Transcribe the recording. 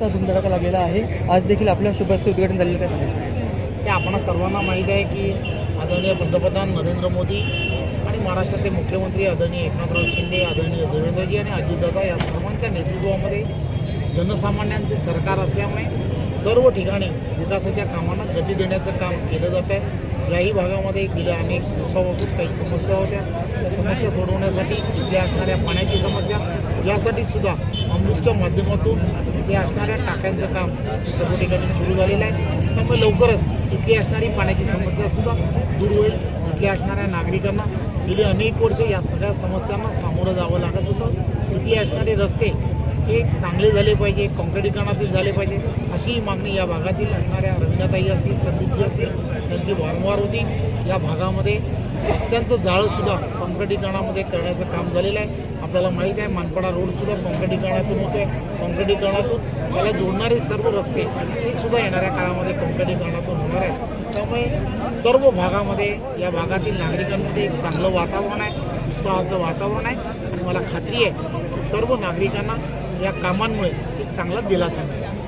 कामांचा धुमधडाका लागलेला आहे. आज देखील आपल्या शुभहस्ते उद्घाटन झालेलं काय सांगायचं हे आपणा सर्वांना माहीत आहे की आदरणीय पंतप्रधान नरेंद्र मोदी आणि महाराष्ट्राचे मुख्यमंत्री आदरणीय एकनाथराव शिंदे आदरणीय देवेंद्रजी आणि अजितदादा या सर्वांच्या नेतृत्वामध्ये जनसामान्यांचे सरकार असल्यामुळे सर्व ठिकाणी विकासाच्या कामांना गती देण्याचं काम केलं जात आहे. याही भागामध्ये गेल्या अनेक दिवसापासून काही समस्या होत्या. त्या समस्या सोडवण्यासाठी इथल्या असणाऱ्या पाण्याची समस्या यासाठी सुद्धा अमृतच्या माध्यमातून इथे असणाऱ्या टाक्यांचं काम सर्व ठिकाणी सुरू झालेलं आहे. त्यामुळे लवकरच इथली असणारी पाण्याची समस्यासुद्धा दूर होईल. इथल्या असणाऱ्या नागरिकांना गेली अनेक वर्ष या सगळ्या समस्यांना सामोरं जावं लागत होतं. इथले असणारे रस्ते हे चांगले झाले पाहिजे कॉन्क्रिटीकरणातील झाले पाहिजे. अशीही मागणी या भागातील असणाऱ्या रवीनाताई असतील संदीपजी असतील जी वारंवार होती या भागामध्ये रस्त्यांचं जाळंसुद्धा काँक्रिटीकरणामध्ये करण्याचं काम झालेलं आहे. आपल्याला माहीत आहे मानपाडा रोडसुद्धा काँक्रिटीकरणातून होतो आहे काँक्रिटीकरणातून त्याला जोडणारे सर्व रस्ते हे सुद्धा येणाऱ्या काळामध्ये काँक्रिटीकरणातून होणार आहे त्यामुळे सर्व भागामध्ये या भागातील नागरिकांमध्ये एक चांगलं वातावरण आहे उत्साहाचं वातावरण आहे. आणि मला खात्री आहे की सर्व नागरिकांना या कामांमुळे एक चांगला दिलासा मिळेल.